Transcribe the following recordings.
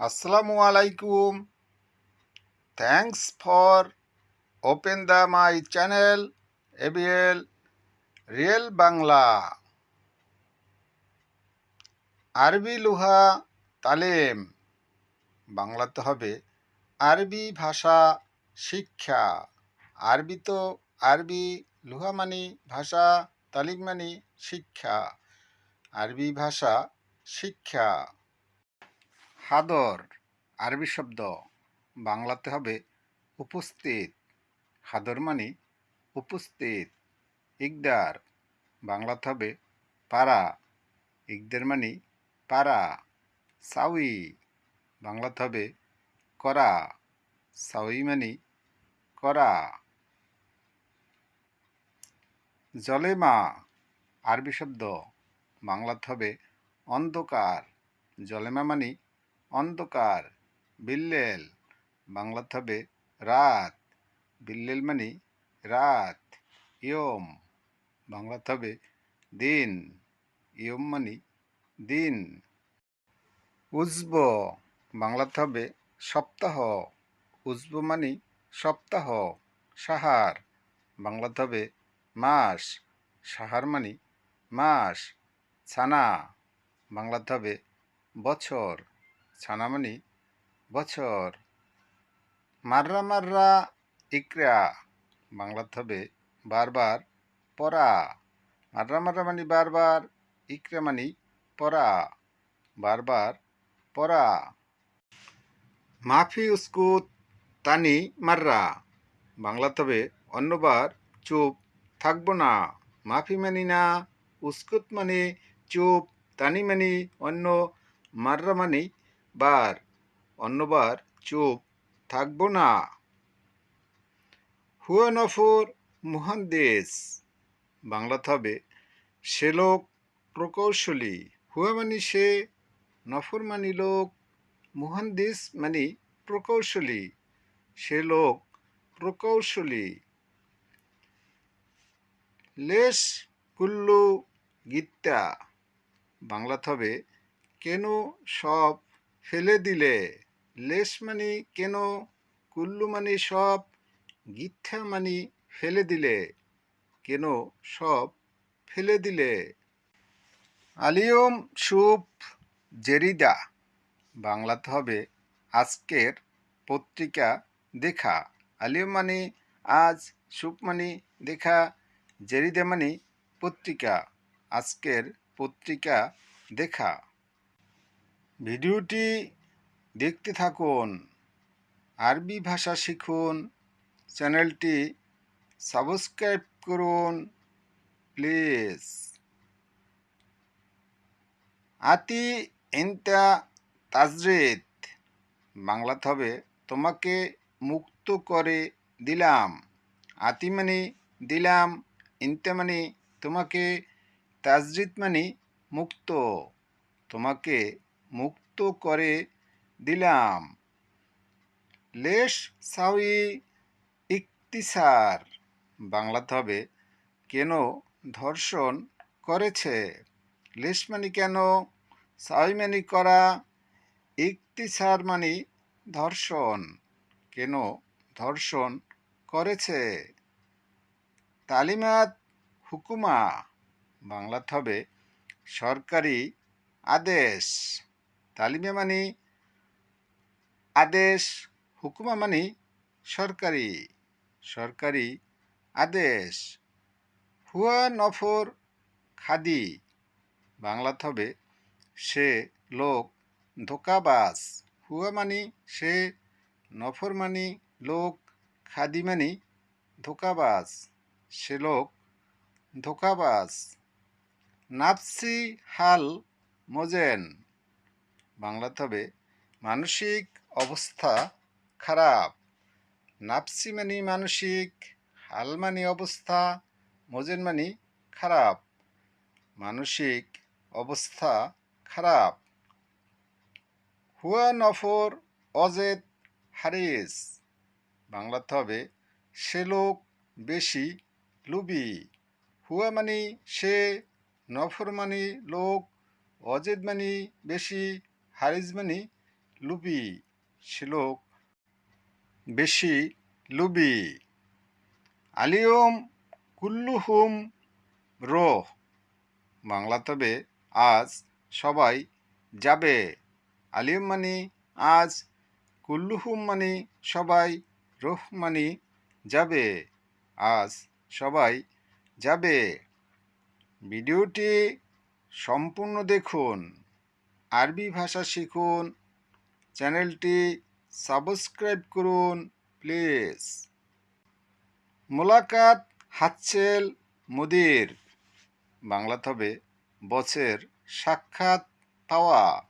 আসসালামু আলাইকুম thanks for open the my channel ABL real Bangla Arabi লুহা তালেম বাংলাতে হবে আরবি ভাষা শিক্ষা আরবি তো আরবি লুহা মানি ভাষা তালিম মানি শিক্ষা আরবি ভাষা শিক্ষা হাদর আরবি শব্দ, বাংলাতে হবে উপস্থিত। হাদর মানে উপস্থিত, ইকদার, বাংলাতে হবে পারা। ইকদার মানে পারা, সাউই, বাংলাতে হবে করা। সাউই মানে করা। জলেমা, আরবি শব্দ, বাংলাতে হবে অন্ধকার। জলেমা মানে অন্ধকার, বিল্লেল, বাংলাতে হবে রাত, বিল্লেল মানে রাত, ইয়ম, বাংলাতে হবে দিন, ইয়ম মানে দিন। উজব, বাংলাতে হবে সপ্তাহ, উজব মানে সপ্তাহ, সাহার, বাংলাতে হবে মাস, সাহার মানে মাস, ছানা, বাংলাতে হবে বছর। ছানা মানে বছর, মাররা মাররা ইকরা বাংলাতে হবে বারবার পড়া, মাররা মাররা মানে বারবার, ইকরা মানে পড়া, বারবার পড়া, মাফি উস্কুত তানি মাররা বাংলাতে হবে অন্যবার চুপ থাকব না, মাফি মানি না, উস্কুত মানে চুপ, তানি মানে অন্য মাররা মানে বার, অন্যবার চুপ, থাকব না। হুয়া নফর মুহান্দেশ বাংলাতে হবে সে লোক প্রকৌশলী। হুয়া মানে সে, নফর মানে লোক মুহান্দিস মানে প্রকৌশলী। সে লোক প্রকৌশলী। লেশ কুল্লু গীতা। বাংলাতে হবে কেন সব ফেলে দিলে লেশ মানে কেন? কুল্লু মানে সব, গিথা মানে ফেলে দিলে কেন? সব ফেলে দিলে। আলিয়ম সুপ জেরিদা, বাংলাতে হবে আজকের পত্রিকা দেখা। আলিয়ম মানে আজ সুপ মানে দেখা, জেরিদা মানে পত্রিকা। আজকের পত্রিকা দেখা। ভিডিওটি দেখতে থাকুন, আরবি ভাষা শিখুন, চ্যানেলটি সাবস্ক্রাইব করুন, প্লিজ। আতি ইন্তা তাজরিদ বাংলাতে হবে তোমাকে মুক্ত করে দিলাম। আতি মানে দিলাম, ইন্তা মানে তোমাকে, তাজরিদ মানে মুক্ত। তোমাকে মুক্ত করে দিলাম। লেশ সাউই ইকতিসার। বাংলাতে হবে, কেন ধর্ষণ করেছে? লেশ মানে কেন, সাউই মানে করা, ইকতিসার মানে ধর্ষণ, কেন ধর্ষণ করেছে? তালিমাত হুকুমা, বাংলাতে হবে, সরকারি আদেশ। তালিমে মানে আদেশ, হুকুমা মানে সরকারি সরকারি আদেশ। হুয়া নফর খাদি, বাংলাতে হবে সে লোক ধোকাবাজ। হুয়া মানি সে, নফর মানি লোক, খাদি মানি ধোকাবাজ। সে লোক ধোকাবাজ। নাফসি হাল মোজেন। বাংলাতে হবে মানসিক অবস্থা খারাপ। নাফসি মানে মানসিক হাল মানে অবস্থা মোজেন মানে খারাপ। মানসিক অবস্থা খারাপ। হুয়া নফর অজেদ হারিস। বাংলাতে হবে সে লোক বেশি লুবি। হুয়া মানে সে, নফর মানে লোক, অজেদ মানে বেশি হারিজ মানে লুবি শ্লোক বেশি লুবি। আলিয়ম কুল্লুহুম রোহ। বাংলা তবে আজ সবাই যাবে। আলিয়ম মানে আজ, কুল্লুহুম মানে সবাই, রোহ মানে যাবে। আজ সবাই যাবে। ভিডিওটি সম্পূর্ণ দেখুন। আরবি ভাষা শিখুন। চ্যানেলটি সাবস্ক্রাইব করুন, প্লিজ। মোলাকাত হাতছেল মুদির। বাংলাতে হবে বসের সাক্ষাৎ পাওয়া।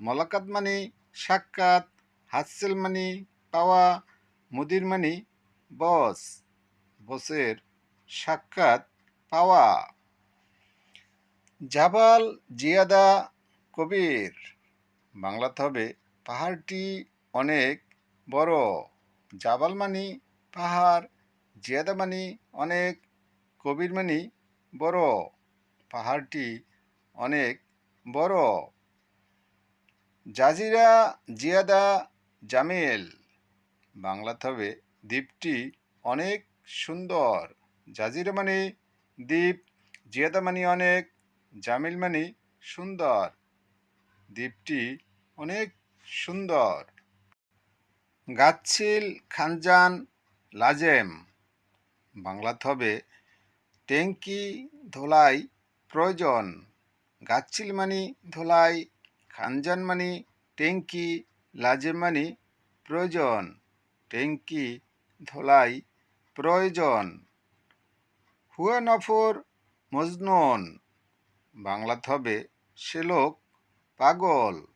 মোলাকাত মানে সাক্ষাৎ, হাতছেল মানে পাওয়া, মুদির মানে বস বসের সাক্ষাৎ পাওয়া। জাবাল জিয়াদা কবির। বাংলাতে হবে, পাহাড়টি অনেক বড়, জাবাল মানি পাহাড়, জিয়াদা মানি অনেক, কবির মানি বড়, পাহাড়টি অনেক বড়। জাজিরা জিয়াদা জামিল। বাংলাতে হবে, দ্বীপটি অনেক সুন্দর, জাজিরা মানে দ্বীপ, জিয়াদা মানে অনেক, জামিল মানে সুন্দর। দ্বীপটি অনেক সুন্দর। গাচ্ছিল খানজান লাজেম। বাংলাতে হবে ট্যাঙ্কি ধোলাই প্রয়োজন। গাচ্ছিল মানি ধোলাই, খানজান মানি ট্যাঙ্কি লাজেম মানি প্রয়োজন। ট্যাঙ্কি ধোলাই প্রয়োজন। হুয়া নফর মজনুন। বাংলাতে হবে সে লোক পাগল।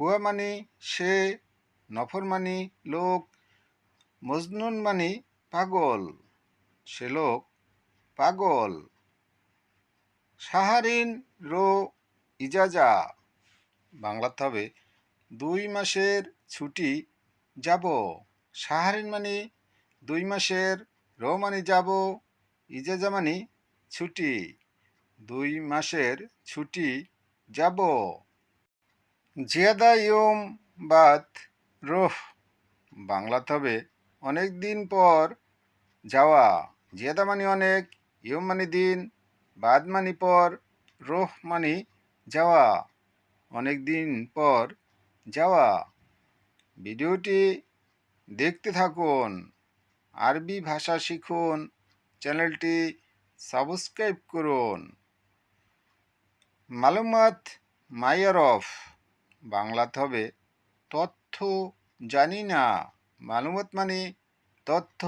হুয়া মানে সে, নফর মানে লোক, মজনুন মানে পাগল, সে লোক পাগল। সাহারিন রো ইজাজা। বাংলাতে হবে, দুই মাসের ছুটি যাব। সাহারিন মানে দুই মাসের, রো মানে যাব, ইজাজা মানে ছুটি। দুই মাসের ছুটি যাব। জিয়াদা ইয়ম বাদ রোহ বাংলাতে হবে অনেক দিন পর যাওয়া। জিয়াদা মানে অনেক, ইয়ম মানে দিন, বাদ মানে পর রোহ মানে যাওয়া। অনেক দিন পর যাওয়া। ভিডিওটি দেখতে থাকুন, আরবি ভাষা শিখুন, চ্যানেলটি সাবস্ক্রাইব করুন। মালুমাত মাইয়ারফ বাংলাতে হবে তথ্য জানি না। মালুমত মানে তথ্য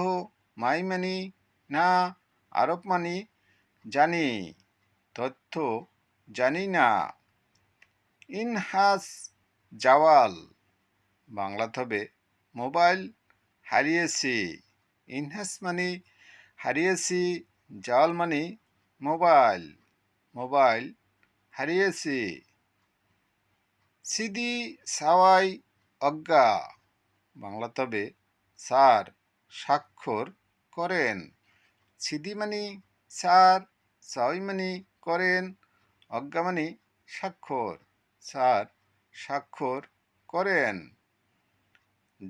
মাই মানে না আরব মানে জানি, তথ্য জানি না। ইনহাস জাওয়াল, বাংলাতে হবে মোবাইল হারিয়েছি। ইনহাস মানে হারিয়েছি, জাওয়াল মানে মোবাইল মোবাইল হারিয়েছি। সিদি সাওয়াই অজ্ঞা। বাংলা তবে স্যার স্বাক্ষর করেন। সিদি মানে স্যার, সাওয়াই মানে করেন, অজ্ঞা মানে স্বাক্ষর, স্যার স্বাক্ষর করেন।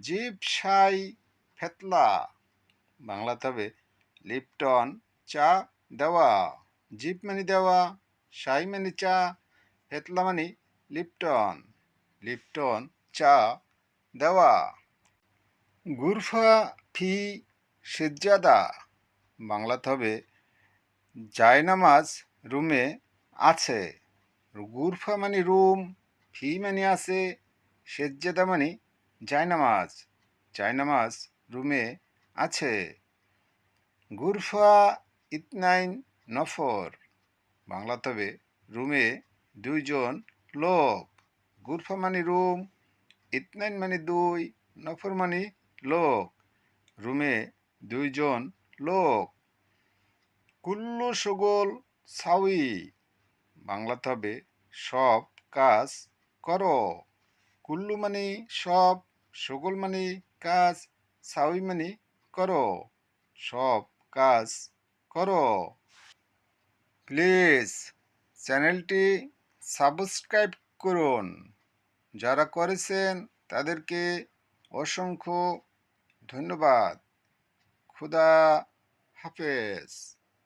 জিপ সাই ফেতলা। বাংলা তবে লিপটন চা দেওয়া। জিপ মানে দেওয়া শাই মানে চা, ফেতলা মানে লিপটন লিপটন চা দেওয়া। গুরফা ফি সেজ্জাদা। বাংলাতে হবে, জায়নামাজ রুমে আছে। গুরফা মানে রুম, ফি মানে আছে, সেজ্জাদা মানে জায়নামাজ। জায়নামাজ রুমে আছে। গুরফা ইতনাইন নফর। বাংলা তবে রুমে দুইজন লোক গুরফা মানে রুম ইতনাইন মানে দুই নফর মানে লোক। রুমে দুইজন লোক। কুল্লু সুগল সাউই। বাংলাতে হবে সব কাজ করো। কুল্লু মানে সব সুগল মানে কাজ সাউই মানে করো। সব কাজ করো। প্লিজ, চ্যানেলটি সাবস্ক্রাইব করুন। যারা করেছেন তাদেরকে অসংখ্য ধন্যবাদ। খুদা হাফেজ।